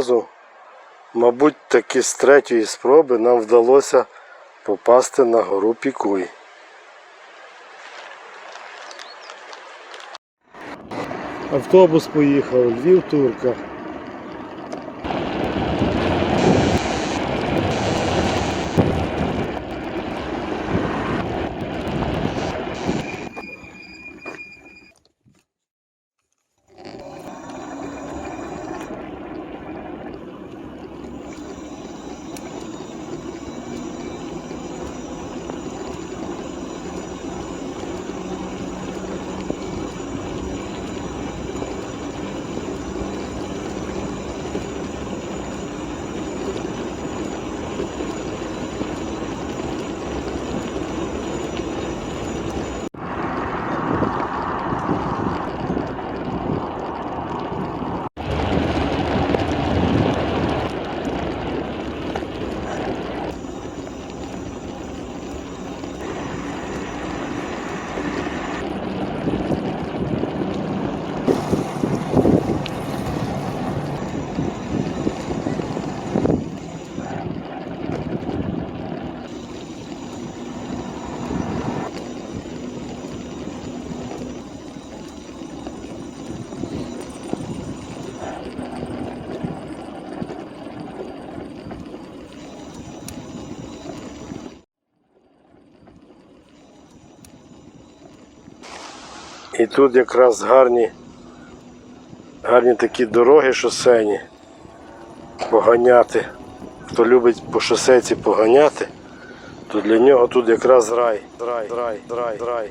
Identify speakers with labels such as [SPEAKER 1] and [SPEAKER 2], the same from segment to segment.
[SPEAKER 1] Разу, мабуть, таки з третьої спроби нам вдалося попасти на гору Пікуй. Автобус поїхав, Львів І тут якраз гарні, гарні такі дороги шосейні поганяти. Хто любить по шосейці поганяти, то для нього тут якраз рай, рай, рай, рай, рай.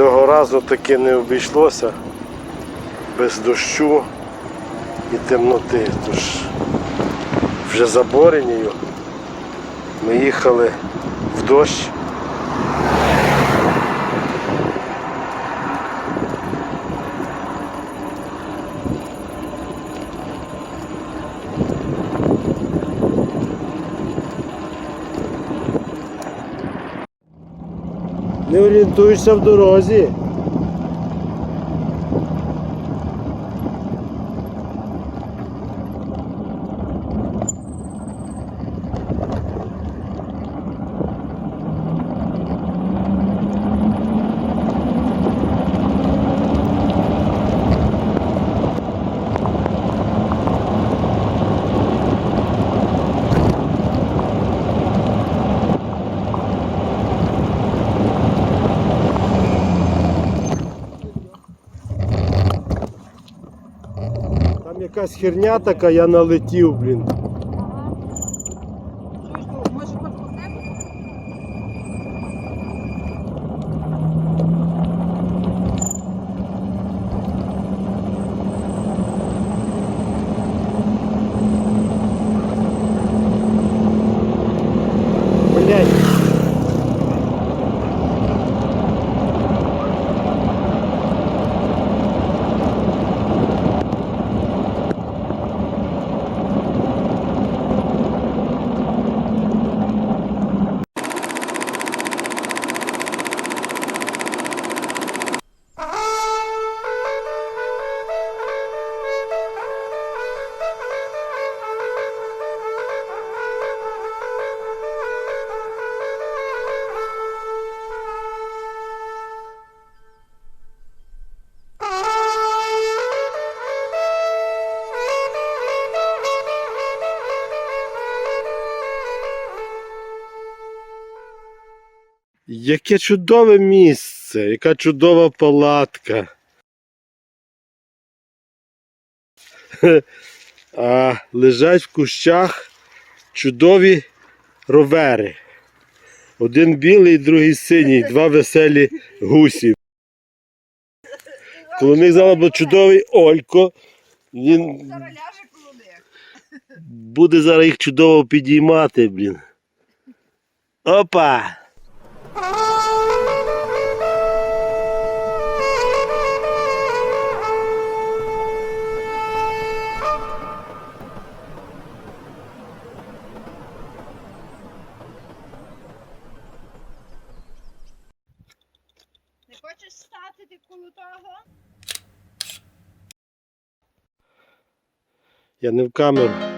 [SPEAKER 1] Цього разу таки не обійшлося без дощу і темноти. Тож вже за Боринію ми їхали в дощ. Не орієнтуєшся в дорозі. Там якась херня така, я налетів, блін. Яке чудове місце, яка чудова палатка. А лежать в кущах чудові ровери. Один білий, другий синій, два веселі гусі. Коло них зараз був чудовий Олько. Він буде зараз їх чудово підіймати, блін. Опа!
[SPEAKER 2] Я не в камеру.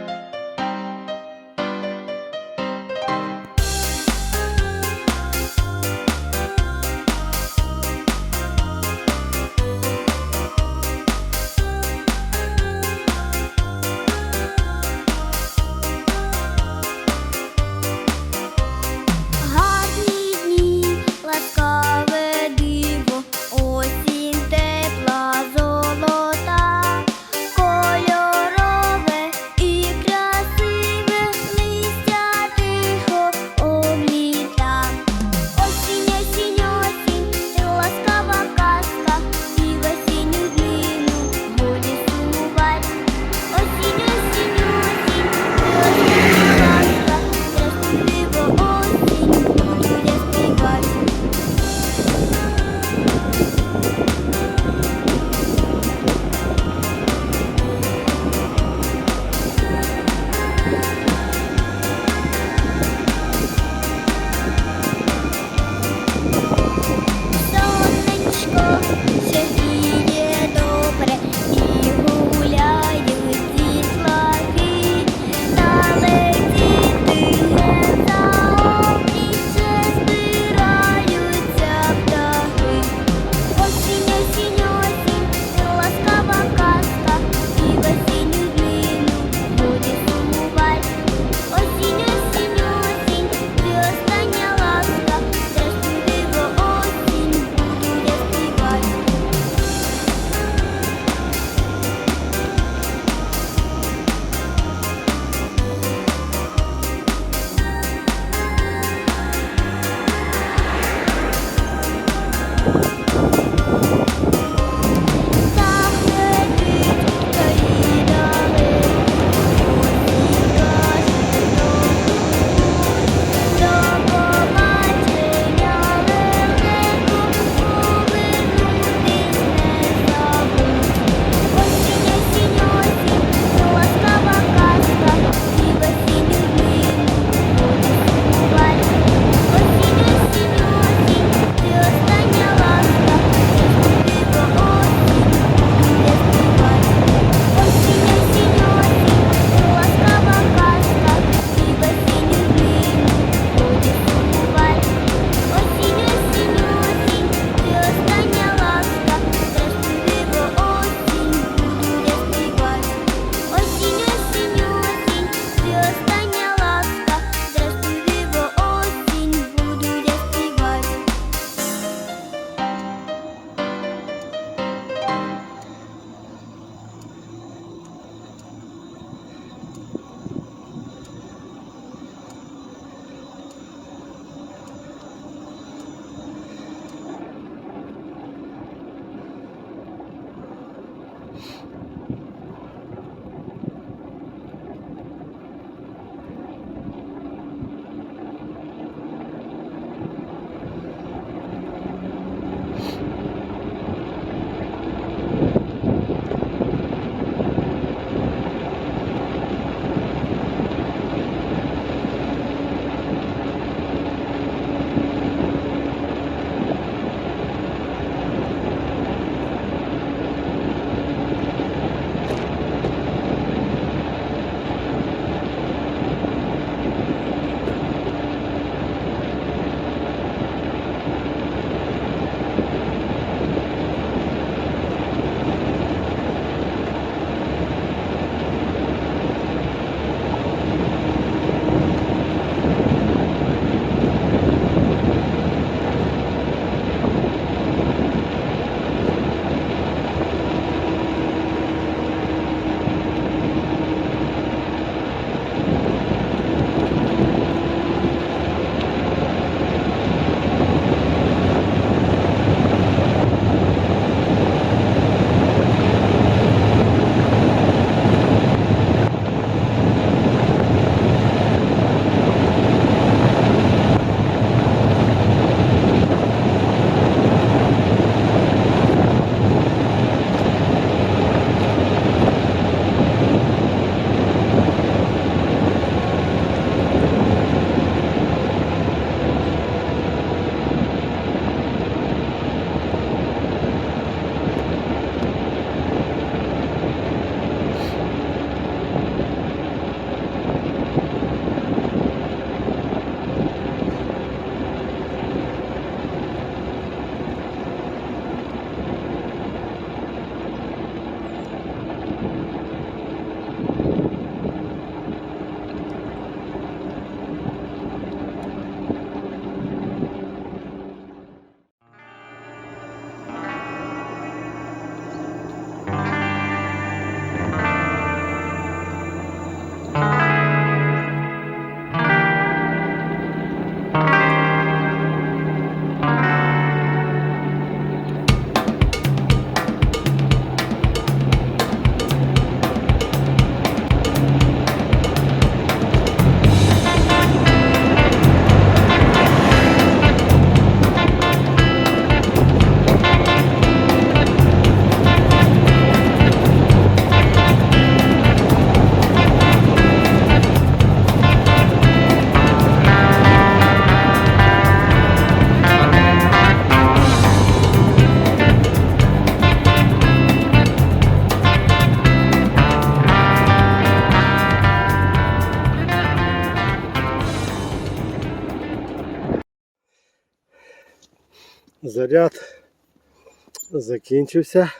[SPEAKER 1] Закінчився.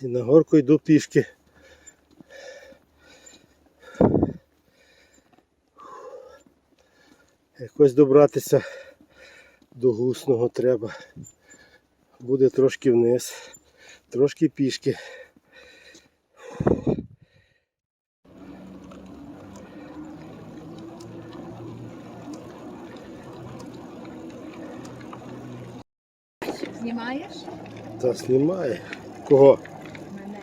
[SPEAKER 1] І на горку йду пішки. Якось добратися до гусного треба. Буде трошки вниз, трошки пішки.
[SPEAKER 3] Знімаєш?
[SPEAKER 1] Та знімає. Кого?
[SPEAKER 3] Мене.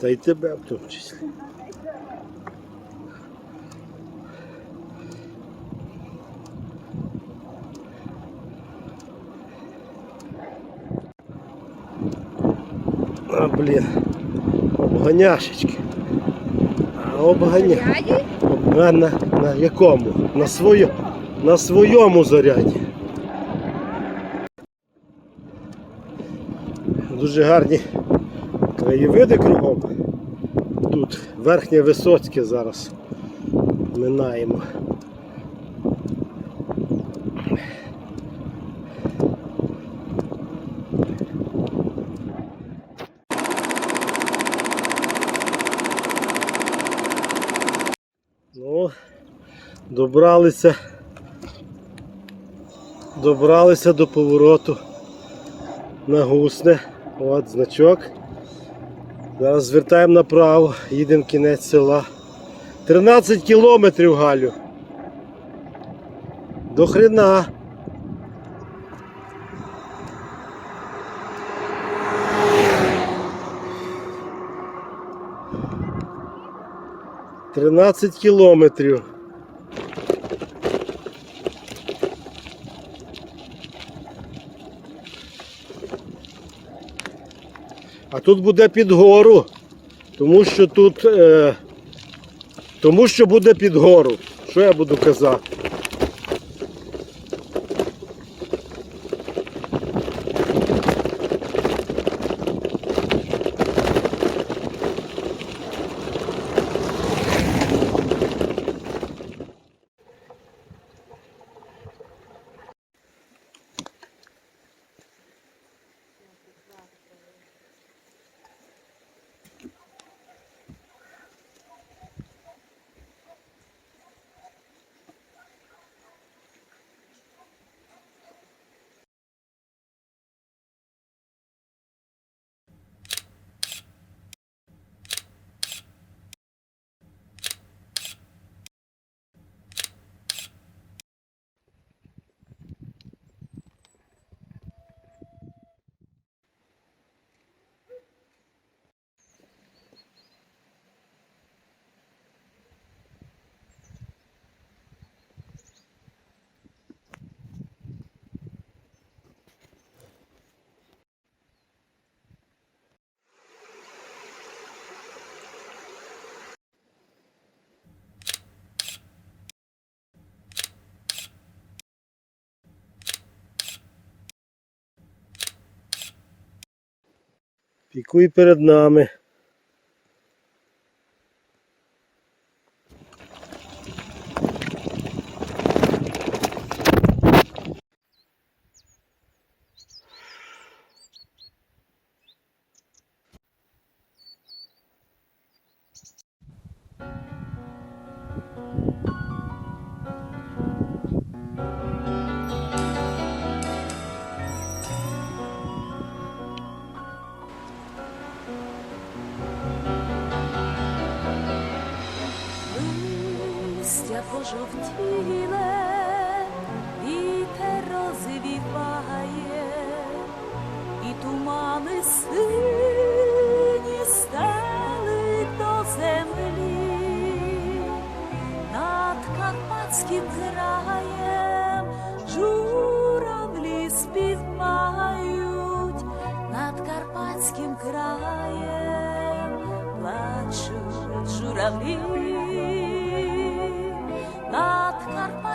[SPEAKER 1] Та й тебе в тому числі. А, блін. Обганяшечки. А обганя.
[SPEAKER 3] Дяді?
[SPEAKER 1] На, якому? На, свою, на своєму заряді. Дуже гарні краєвиди кругом. Тут верхнє Висоцьке зараз минаємо. Ну, добралися. Добралися до повороту на гусне. От значок. Зараз звертаємо направо, їдемо кінець села. 13 кілометрів Галю. До хрена. Тринадцять кілометрів. А тут буде під гору, тому що тут. Е, тому що буде під гору. Що я буду казати? Пікуй перед нами.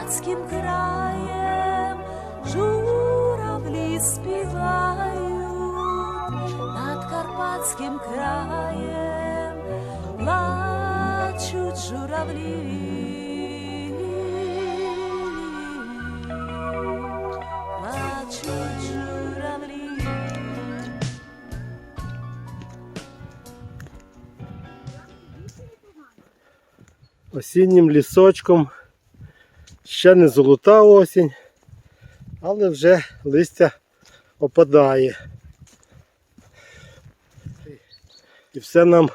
[SPEAKER 4] карпатським краем журавли спевают, над Карпатским краем плачуть журавли, плачуть журавлі.
[SPEAKER 1] Осіннім лісочком. Ще не золота осінь, але вже листя опадає. І все нам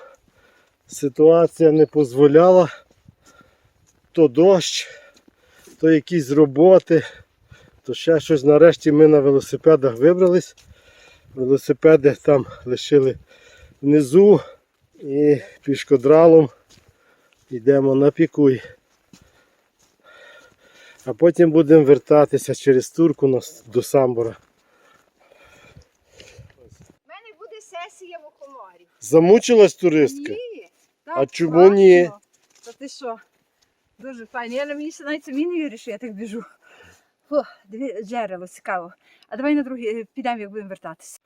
[SPEAKER 1] ситуація не дозволяла. То дощ, то якісь роботи, то ще щось. Нарешті ми на велосипедах вибрались. Велосипеди там лишили внизу і пішкодралом йдемо на пікуй. А потім будемо вертатися через турку до Самбора.
[SPEAKER 3] У мене буде сесія в Окоморі.
[SPEAKER 1] Замучилась туристка?
[SPEAKER 3] Ні. Так,
[SPEAKER 1] А чому ні?
[SPEAKER 3] Та ти що? Дуже файно. Я мені ще навіть самі не вірю, що я так біжу. Фу, джерело, цікаво. А давай на другий підемо, як будемо вертатися.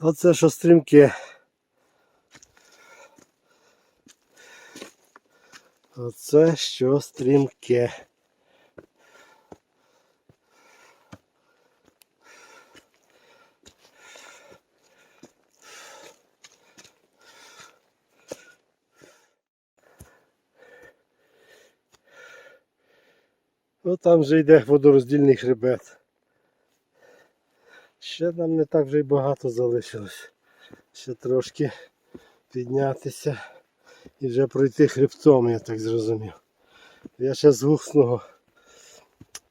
[SPEAKER 1] Оце що стрімке. Оце що стрімке. Ну там вже йде водороздільний хребет. Ще нам не так вже й багато залишилось. Ще трошки піднятися і вже пройти хребтом, я так зрозумів. Я ще з гусного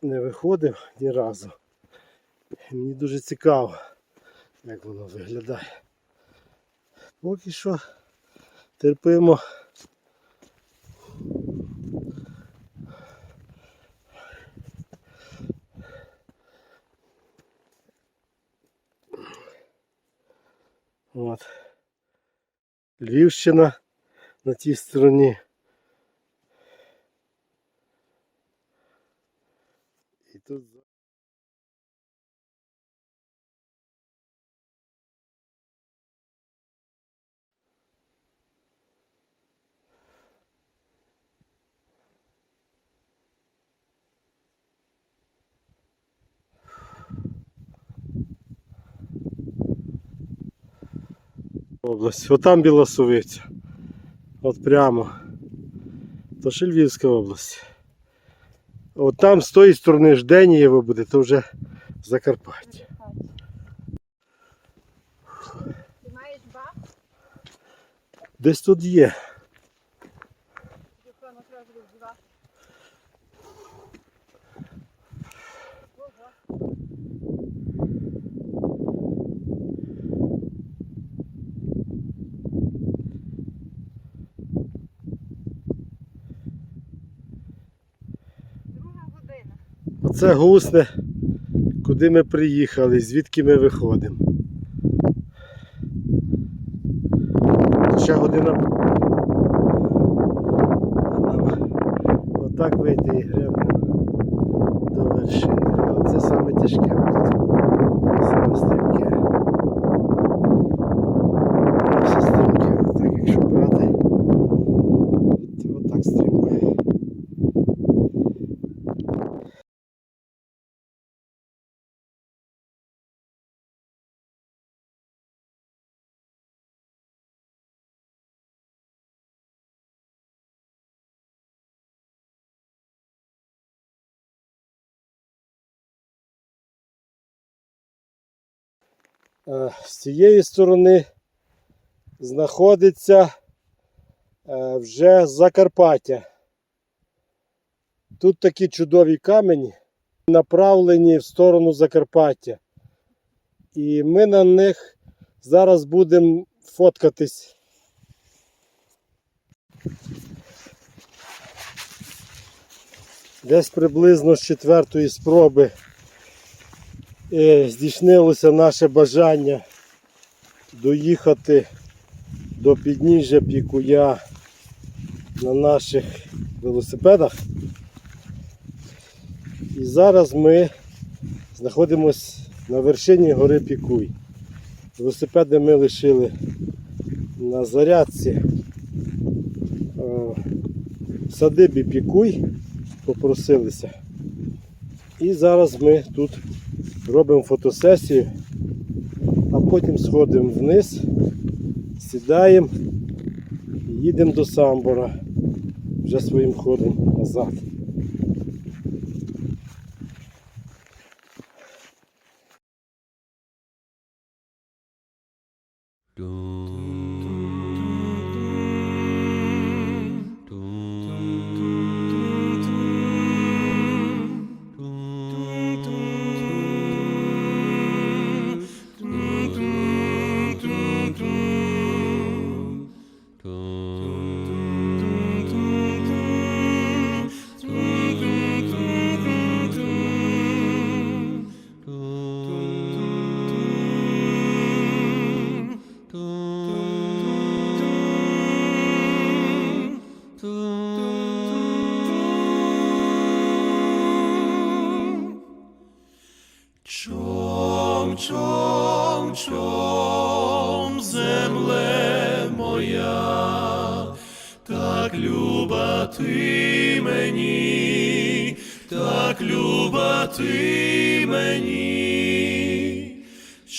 [SPEAKER 1] не виходив ні разу. Мені дуже цікаво, як воно виглядає. Поки що терпимо. От. Львівщина на тій стороні. І тут за- область. Отам Білосовиця. От прямо. То ще Львівська область. От там з тої сторони Жденієво буде, то вже Закарпаття.
[SPEAKER 3] Ти маєш бак?
[SPEAKER 1] Десь тут є.
[SPEAKER 3] Напевно, треба буде вдівати. Ого. Друга година.
[SPEAKER 1] Оце гусне, куди ми приїхали, звідки ми виходимо. Ще година. Отак вийти і гребнемо до вершини. Оце це саме тяжке тут. Саме стрімке. Все стрімке. Отак, якщо брати, то отак стрімко. Е, З цієї сторони знаходиться е, вже Закарпаття. Тут такі чудові камені направлені в сторону Закарпаття. І ми на них Зараз будемо фоткатись. Десь приблизно з четвертої спроби е, здійснилося наше бажання доїхати до підніжжя Пікуя на наших велосипедах. І зараз ми знаходимося на вершині гори Пікуй. Велосипеди ми лишили на зарядці е, в садибі Пікуй, попросилися. І зараз ми тут робимо фотосесію, а потім сходимо вниз, сідаємо і їдемо до Самбора вже своїм ходом назад.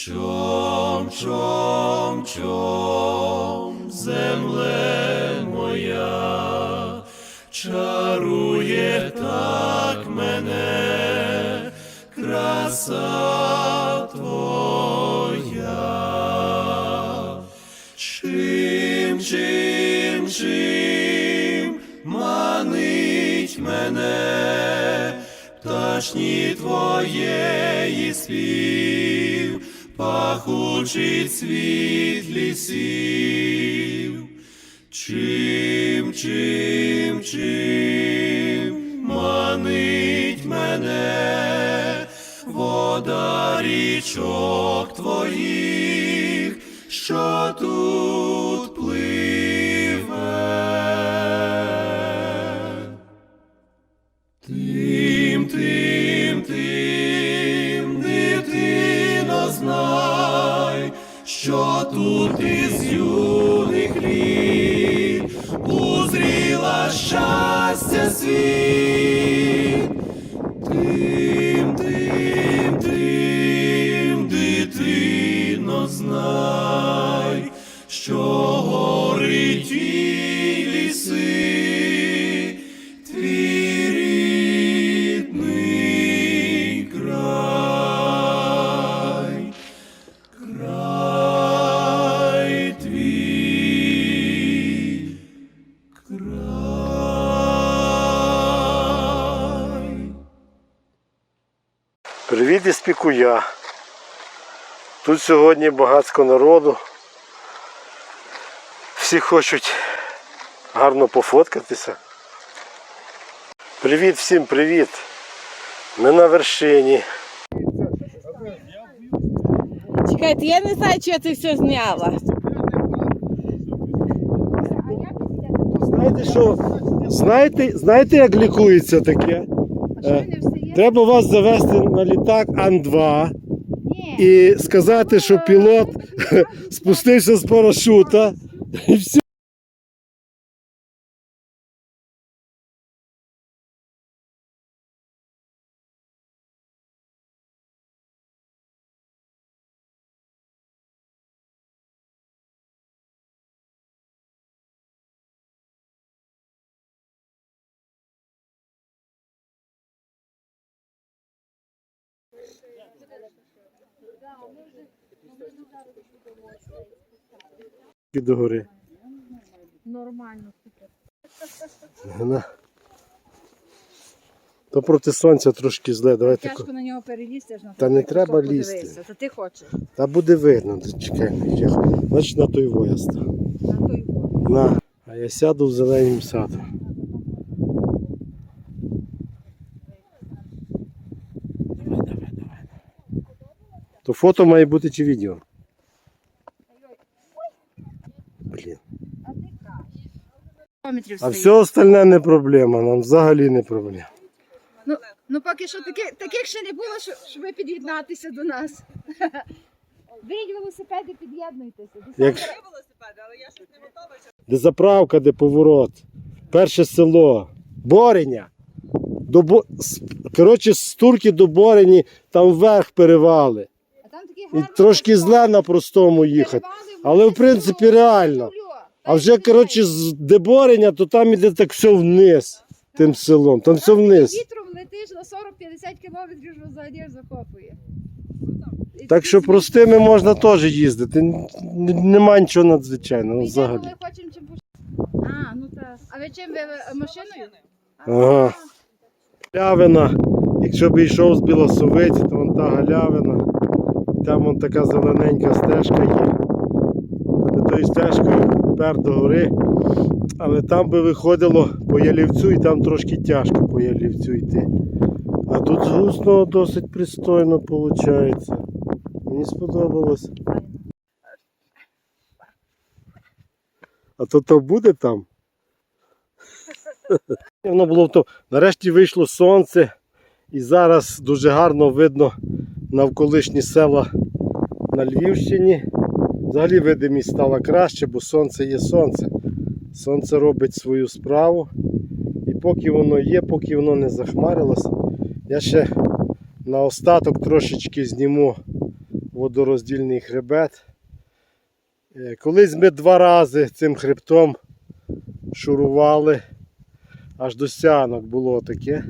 [SPEAKER 5] Чом, чом, чом, земле моя, чарує так мене краса твоя. Чим, чим, чим манить мене, пташні твоєї спів, пахучий світ лісів. Чим, чим, чим манить мене вода річок твоїх, що тут пливе. Тим, що тут із юних літ узріла щастя світ.
[SPEAKER 1] Тут сьогодні багатсько народу. Всі хочуть гарно пофоткатися. Привіт всім, привіт! Ми на вершині.
[SPEAKER 6] Чекайте, я не знаю, чи я це все зняла.
[SPEAKER 1] Знаєте що? Знаєте, знаєте, як лікується таке? Е, Треба вас завести на літак Ан-2 і сказати, що пілот спустився з парашута і все. І догори.
[SPEAKER 3] Нормально.
[SPEAKER 1] На. То проти сонця трошки зле. Давайте.
[SPEAKER 3] Тяжко на нього перелізти,
[SPEAKER 1] Та не треба лізти.
[SPEAKER 3] Та ти хочеш.
[SPEAKER 1] Та буде видно. Чекай, значить на той вояст.
[SPEAKER 3] На той бок.
[SPEAKER 1] На. А я сяду в зеленім саду. Давай, давай, давай. То фото має бути чи відео? Блін. А все остальне не проблема, нам взагалі не проблема.
[SPEAKER 3] Ну, ну поки що таки, таких ще не було, що, щоб ви під'єднатися до нас. Беріть велосипеди, під'єднуйтеся.
[SPEAKER 1] Як... Де заправка, де поворот. Перше село. Бореня. До Бо... с- Коротше, з турки до Борені, там вверх перевали. І трошки зле на простому їхати. Але в принципі реально. А вже, коротше, з де Бореня, то там іде так все вниз. Тим селом. Там все вниз.
[SPEAKER 3] Вітром летиш на 40-50 кілометрів, взагалі закопує.
[SPEAKER 1] Так що простими можна теж їздити. Нема нічого надзвичайного взагалі.
[SPEAKER 3] А, ну так. А ви чим ви ви машиною?
[SPEAKER 1] Ага. Галявина. Якщо б йшов з Білосовиці, то вон та галявина. Там вон така зелененька стежка є. Тобто тою стежкою пер до гори. Але там би виходило по ялівцю і там трошки тяжко по ялівцю йти. А тут з досить пристойно виходить. Мені сподобалось. А то то буде там? Воно було то. Нарешті вийшло сонце, і зараз дуже гарно видно навколишні села на Львівщині. Взагалі видимість стала краще, бо сонце є сонце. Сонце робить свою справу. І поки воно є, поки воно не захмарилось, я ще на остаток трошечки зніму водороздільний хребет. Е, Колись ми два рази цим хребтом шурували. Аж до сянок було таке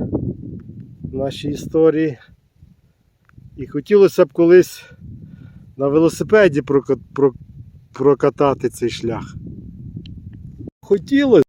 [SPEAKER 1] в нашій історії. І хотілося б колись на велосипеді прокатати цей шлях. Хотілося.